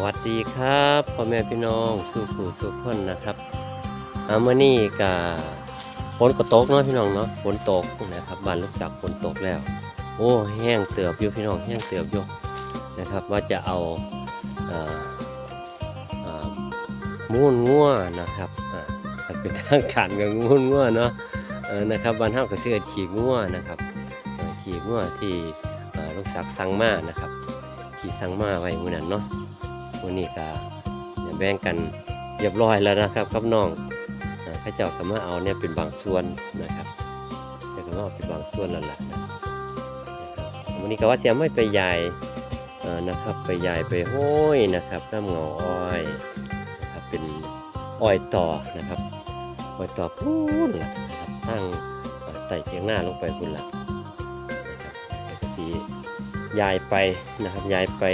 วัสดีครับพ่อแม่พี่น้องสู่ผู้สู่คนนะครับอามื่อนี้กับฝนก็ตกเนาะพี่น้องเนาะฝนตกนะครับบ้านลูกจักฝนตกแล้ว โอ้แห้งเตือบอยู่พี่น้องแห้งเตือบอยู่นะครับ ว่าจะเอาเอ่อเอ่อมูนงัวนะครับเป็นทางการกับมูนงัวเนาะนะครับบ้านเฮาก็ชื่อฉีกงัวนะครับฉีกงัวที่ลูกจักสั่งมานะครับที่สั่งมาไว้มื้อนั้นเนาะ วันนี้ก็แบ่งกันเรียบร้อยแล้วนะครับครับน้องข้าเจ้าก็มาเอาเนี่ยเป็นบางส่วนนะครับแต่ก็มาเอาเป็นบางส่วนแล้วล่ะนะวันนี้ก็ว่าจะไม่ไปยายเอ่นะครับไปยายไปโห้อยนะครับน้ำเหงาอ้อยนะครับเป็นอ้อยต่อนะครับอ้อยต่อพูนล่ะนะครับตั้งเอ่อไต่เทียงหน้าลงไปพุ่นละนะครับแล้วก็สียายไปนะครับยายไป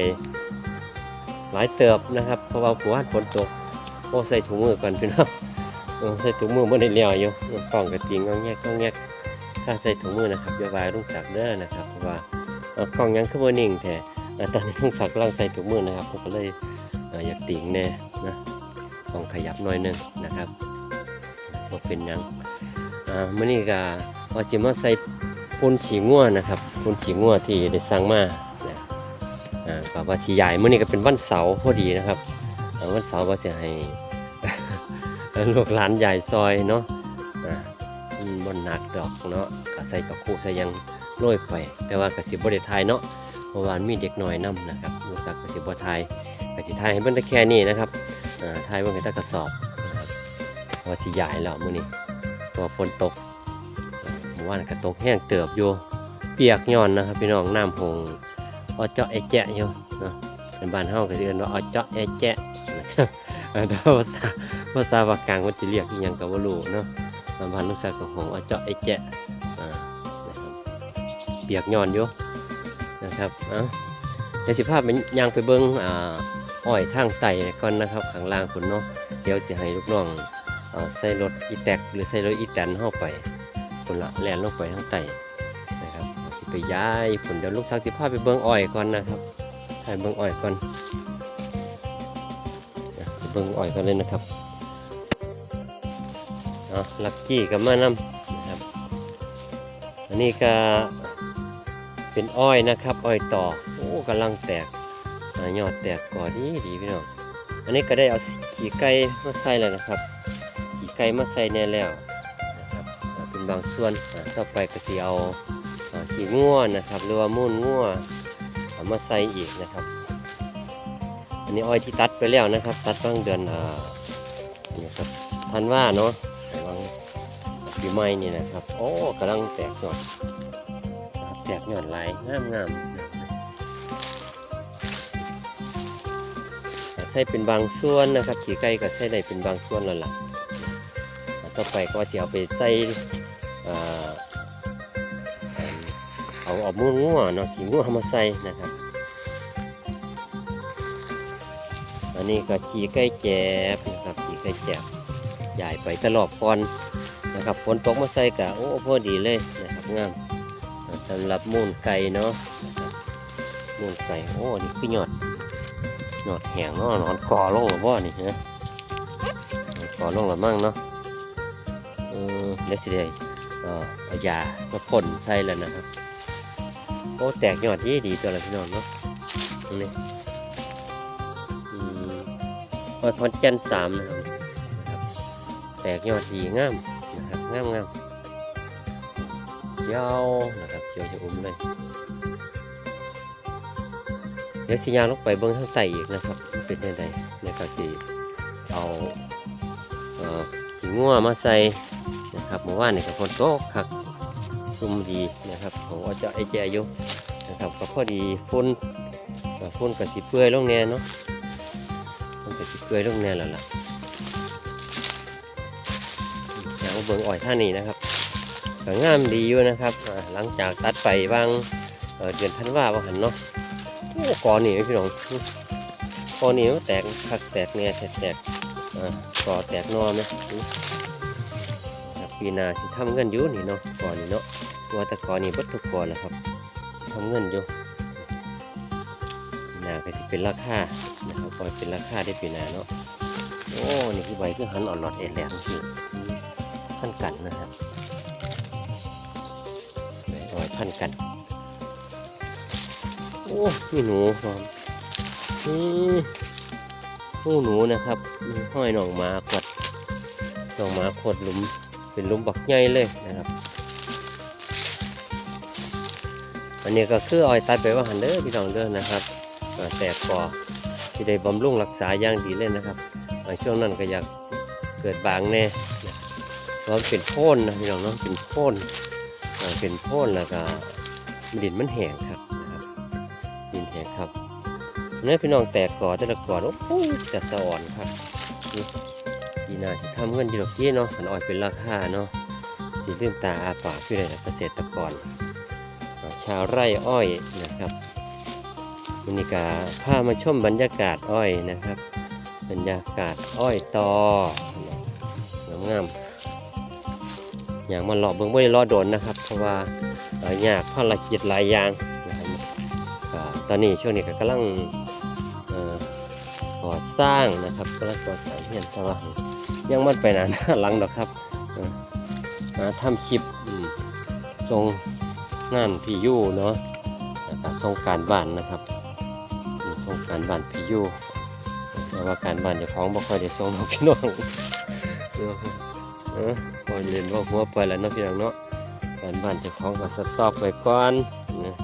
หลายเติบนะครับเพราะว่าผัวฝนตกโอ้ใส่ถุงมือก่อนพี่น้องใส่ถุงมือไม่ได้เลี้ยวอยู่กล่องกระจิงก้องแยกก้องแยกถ้าใส่ถุงมือนะครับอย่าวายลุงศักดิ์เด้อนะครับเพราะว่ากล่องยังขึ้นมานิ่งแต่ตอนนี้ลุงศักดิ์กำลังใส่ถุงมือนะครับผมก็เลยอ่ออยากติ่งแน่นะต้องขยับหน่อยหนึงนะครับว่าเป็นยังอ่ามื่อนี้ก็ว่าจะมาใส่ปนฉีงัวนะครับปนฉีงัวที่ได้สั่งมา ก็ว่าสีใหญ่เมื่อนี้ก็เป็นวันเสาร์พอดีนะครับวันเสาร์ว่าจะให้ลูกหลานใหญ่ซอยเนาะอ่าอืมบนหนักดอกเนาะก็ใส่กับคู่ใส่ยังโรยไปแต่ว่าก็สิบ่ได้ทยเนาะเพราะว่ามีเด็กน้อยนํนะครับลูกสักก็สิบ่ทยก็สิทยให้เบิ่งแต่แค่นี้นะครับอ่าทยเบิ่งต่กระสอบนะครับเพราะว่าสิใหญ่แล้วมื้อนี้เพราะว่าฝนตกอ่าเมื่อวานก็ตกแห้งเติบอยู่เปียกย้อนนะครับพี่น้องน้ำหง อเจาะไอแจะอยู่เนาะเป็นบ้านเฮาก็สิเรียนว่าอเจาะไอแจะแต่ภาษาภาษาภาคกลางมันจะเรียกอีหยังก็บ่รู้เนาะบ้านลูกสาวของอเจาะไอแจะอ่านะครับเปียกย้อนอยู่นะครับเอ้าเดี๋ยวสิพาไปย่างไปเบิ่งอ่าอ้อยทางไต่ก่อนนะครับข้างล่างพุ่นเนาะเดี๋ยวสิให้ลูกน้องใส่รถอีแตกหรือใส่รถอีแตนเฮาไปพุ่นละแล่นลงไปทางไต่ ไปย้ายผลเดี๋ยวลูกทักสิพาไปเบิ้งอ้อยก่อนนะครับให้เบิ้งอ้อยก่อนเบิ้งอ้อยก่อนเลยนะครับเอาลักกี้กับมานำนะครับ อันนี้ก็เป็นอ้อยนะครับ อ้อยต่อโอ้กำลังแตกอยอดแตกก่อดีดีพี่น้องอันนี้ก็ได้เอาขี่ไก่มาใส่แล้วนะครับขี่ไก่มาใส่แน่แล้วนะครับเป็นบางส่วนอ่าต่อไปก็สิเอา ขี้ง่วนะครับหรือว่ามูนง่วเอามาใส่อีกนะครับ อันนี้อ้อยที่ตัดไปแล้วนะครับ ตัดตั้งเดือนอ่านี่ครับทันว่าเนาะระวังปีใหม่นี่นะครับโอ้กำลังแตกหยอนะครับแตกหยอดลายงามงามๆใส่เป็นบางส่วนนะครับ ขี้ไก่ก็ใส่ได้เป็นบางส่วนแล้วล่ะต่อไปก็จะเอาไปใส่อ่า เอาเอามูนงัวเนาะขี้งัวมาใส่นะครับ อันนี้ก็ขี้ไก่แจบนะครับขี้ไก่แจบใหญ่ไปตลอดก่อนนะครับฝนตกมาใส่กะโอ้พอดีเลยนะครับงามสำหรับมูนไก่เนาะมูนไก่โอ้นี่คือหยอดหยอดแห้งเนาะนอนก่อลงหรือว่านี่ฮะก่อลงหรือมั่งเนาะเออเดี๋ยวสิได้เอ่อเอายามาพ่นใส่แล้วนะครับ โอ้แตกยอดยี่ดีตัวละพี่น้องเนาะนี่อืมพอทอนจันสามนะครับแตกยอดดีงามนะครับงามงามเขียวนะครับเขียวจะอุ้มเลยเดี๋ยวสิยางลงไปเบิ้งทางใต้อีกนะครับ เป็นยังไงนะครับที่เอาเอ่อหิงงัวมาใส่นะครับเมื่อวานนี่กับฝนตกคักซุ่มดี นะครับของอเจะไอแจอยู่นะครับก็พอดีฝุ่นเอ่อฝุ่นกับสีเปื่อยลงแน่เนาะฝุ่นกับสีเปื่อยลงแน่แล้วล่ะอย่างเบิ่งอ่อยท่านี้นะครับก็งามดีอยู่นะครับหลังจากตัดไปบางเอ่อเดือนธันวาบางหันเนาะโอ้อนี่พี่น้องกอนี่แตกคักแตกเนี่ยแตกแตกอ่อแตกนอไหมปีนาสิทำเงินอยู่นี่เนาะก่อนนี่เนาะ ว่าแต่ก่อนนี่บัดทุกก่อนแหละครับทำเงินอยู่หนาก็สิเป็นราคานะครับปล่อยเป็นราคาได้ปีหนาเนาะโอ้นี่คือใบคือหันอ่อนหลอดเอ็นแหลมสิพันกันนะครับใบอ้อยพันกัน โอ้มีหนูพร้อมอืมหูหนูนะครับมีห้อยหนองหมาขวดหนองหมาขวดหลุมเป็นหลุมบักใหญ่เลยนะครับ อันนี้ก็คืออ้อยตัดไปว่าหันเด้อพี่น้องเด้อนะครับแตกกอที่ได้บำรุงรักษาอย่างดีเลยนะครับช่วงนั้นก็อยากเกิดบางแน่นะเพราะมันเป็นโพ่นนะพี่น้องเนาะเป็นโพ่นเป็นโพ่นแล้วก็ดินมันแห้งครับนะครับดินแห้งครับเนี่ยพี่น้องแตกกอแต่ละกอโอ้โหแต่สะอ่อนครับนี่ดีน่าจะทำเงินอยู่ดอกกี้เนาะขันอ้อยเป็นราคาเนาะสิลืมตาอาปากพี่เลยนะเกษตรกร ชาวไร่อ้อยนะครับวันนี้ก็พามาชมบรรยากาศอ้อยนะครับ บรรยากาศอ้อยตองามอย่างมาหลอกเบิ้องไม่ได้รอโดนนะครับ เพราะว่าเอ่อยากภารกิจหลายอย่างนะครับตอนนี้ช่วงนี้ก็กำลังก่อสร้างนะครับกำลังก่อสร้างเฮียนแต่ว่ายังมันไปนานหลังดอกครับมาทำคลิปทรง งานพี่ยูเนาะนะครับส่งการบ้านนะครับอืมส่งการบ้านพี่ยูแต่ว่าการบ้านจ้าของบ่ค่อยได้ส่งพี่น้องเออเออพอเรียนว่าหัวไปแล้วเนาะพี่น้องเนาะการบ้านจ้าของก็สต็อปไว้ก่อนนะ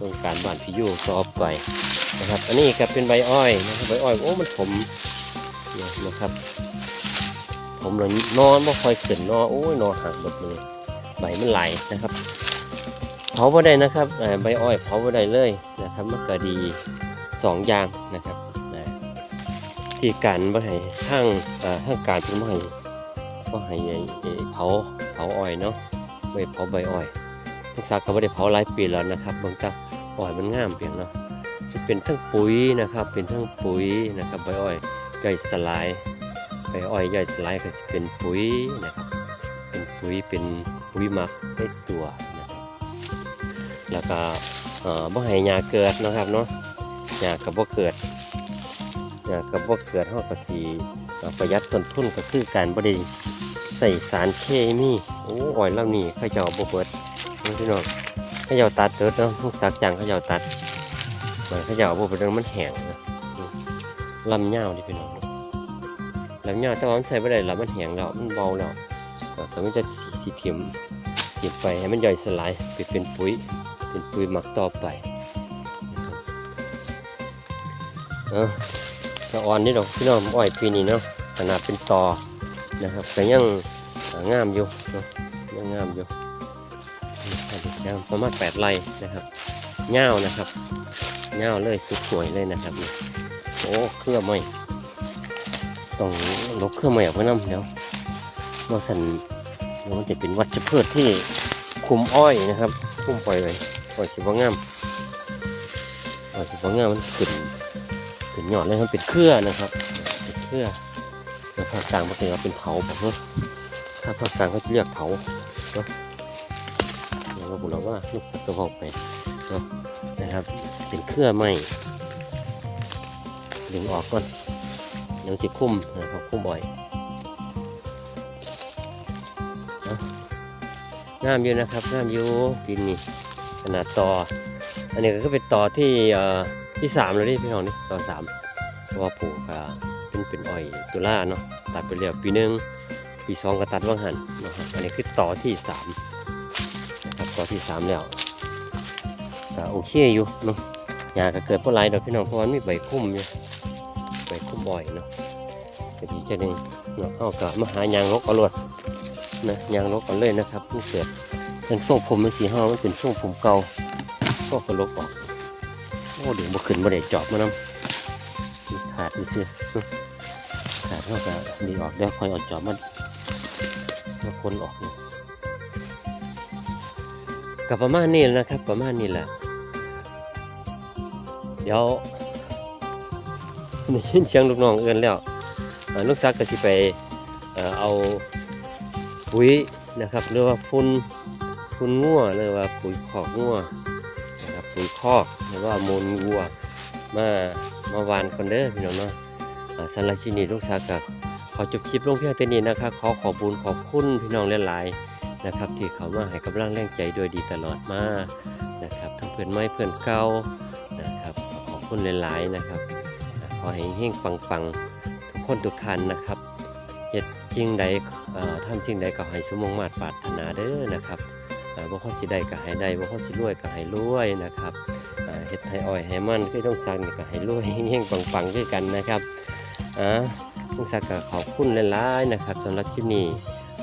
ส่งการบ้านพี่ยูต่อไปนะครับอันนี้ก็เป็นใบอ้อยนะครับใบอ้อยโอ้มันผมเนี่ยนะครับผมเลยนอนบ่ค่อยขึ้นนอนโอ้ยนอนหักหมดเลยใบมันไหลนะครับ เผาบ่ได้นะครับใบอ้อยเผาบ่ได้เลยนะครับมันก็ดีสองอย่างนะครับที่การบ่ให้ทางเอ่อทางการเป็นบ่ให้บ่ให้เผาเผาอ้อยเนาะบ่ให้เผาใบอ้อยทุกสาก็บ่ได้เผาหลายปีแล้วนะครับเบิ่งตาอ้อยมันงามเพียงเนาะจะเป็นทั้งปุ๋ยนะครับ เป็นทั้งปุ๋ยนะครับใบอ้อยย่อยสลายใบอ้อยย่อยสลายก็จะเป็นปุ๋ยนะครับ เป็นปุ๋ยเป็นปุ๋ยหมักในตัว แล้วก็บ่ให้ยาเกิดนะครับเนาะยากับบ่เกิดยากับบ่เกิดเฮาก็สิประหยัดต้นทุนก็คือการบ่ได้ใส่สารเคมีโอ้อ้อยเหล่านี้เขาเจ้าบ่เบิดพี่น้องเขาเจ้าตัดเติดเนาะทุกสักอย่างเขาเจ้าตัดมันเขาเจ้าเอาบ่เบิดมันแห้งนะลำยาวดิพี่น้องลำยาวแต่ว่ามันใส่บ่ได้แล้วมันแห้งแล้วมันเบาแล้วก็ก็มันจะสิเทียมเก็บไปให้มันย่อยสลายไปเป็นปุ๋ย เป็นปุ๋ยหมักต่อไปนะครับเออก็อ่อนนี่ดอกพี่น้องอ้อยปีนี้เนาะขนาดเป็นตอนะครับแต่ยังงามอยู่เนาะยังงามอยู่ยังประมาณแปดไร่นะครับเง่าวนะครับเง่าวเลยสุดสวยเลยนะครับนี่โอ้เครื่องไม่ต้องลบเครื่องไม่ออกไปน้ำเดี๋ยวมาสันเดี๋ยวมันจะเป็นวัชพืชที่คุมอ้อยนะครับพุ่มไว้ปล่ อยสิบ่งามปล่อยสิบ่งามมันขึ้นขึ้นหยอดเลยมันเป็นเครือนะครับเป็นเครือแล้วภาคกลางมันจะเป็นเถาแบบนี้ถ้าภาคกลางเขาจะเรียกเถาเนาะเราก็บอกแล้ว่าลูกตะบอกไปเนาะนะครับ เป็นเครือไม้ดึงออกก่อนเดี๋ยวจะคุ้มนะครับคุ้มบ่อยนาะงามอยู่นะครับงามอยู่ดินนี่ ขนาดต่อ อันนี้ก็เป็นต่อที่ที่สามแล้วนี่พี่น้องนี่ต่อสามเพราะว่าปลูกเป็นเป็นอ้อยตุล่าเนาะตัดไปแล้วปีหนึ่งปีสองก็ตัดว่างหันนะครับอันนี้คือต่อที่สามนะครับต่อที่สามแล้วก็โอเคอยู่เนาะหญ้าก็เกิดเพราะไรดอกพี่น้องเพราะวันมีใบคุ้มอยู่ใบคุ้มบ่อยเนาะก็ดีจะหนึ่งเนาะเอากับมาหายางรกเอารวดนะยางรกเอาเลยนะครับมันเกิด เป็นทรงผมเป็นสีห้ามันเป็นทรงผมเก่าก็กระลบออกโอ้เดี๋ยวบ่ขึ้นบ่ได้จอบมานำขาดนี่สิขาดเท่ากับดีออกเดี๋ยวคอยเอาจอบมันมาคนออกนี่กับประมาณนี้นะครับ ประมาณนี้แหละเดี๋ยวได้ยินเสียงลูกน้องเอื้อนแล้วลูกซักก็สิไปเอาปุ๋ยนะครับหรือว่าฝุ่น ปุ๋ยงัวหรือว่าปุ๋ยคอกงัวนะครับปุ๋ยคอกหรือว่ามูลวัวมามาวานคนเด้อพี่น้องเนาะอ่ารับที่นี่ลูกสาวกับขอจบคลิปลงเพียงเท่านี้นะครับขอขอบคุญขอบคุณพี่น้องหลายๆนะครับ ที่เขามาให้กำลังแรงใจโดยดีตลอดมานะครับทั้งเพื่อนไม้เพื่อนเก่านะครับขอขอบคุณหลายๆนะครับ ขอให้เฮงๆปังๆทุกคนทุกท่านนะครับเหตุจริงใดทำจริงใดก็ให้สมมงมาตรปรารถนาเด้อนะครับ บ่เขาสิได้ก็ให้ได้บ่เขาสิรวยก็ให้รวยนะครับเฮ็ดให้อ้อยให้มันคือต้องสั่งก็ให้รวยเฮงๆปังๆด้วยกันนะครับอ่าลุงศักดิ์ก็ขอบคุณหลายๆนะครับสำหรับคลิปนี้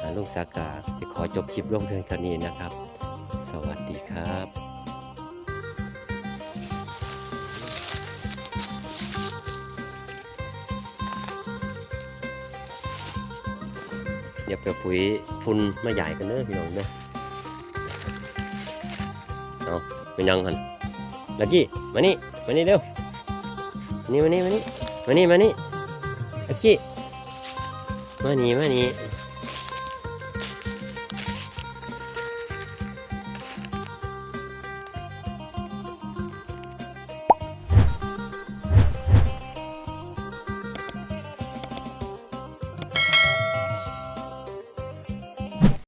อ่ลุงศักดิ์ก็จะขอจบคลิปลงเพียงเท่านี้นะครับ สวัสดีครับอย่าไปปุ๋ยฝุ่นมาใหญ่กันเด้อพี่น้องเด้อ เป็นยังหันลักกี้มานี่มานี่เร็วมานี่มานี่มานี่มานี่มานี่ลักกี้มานี่มานี่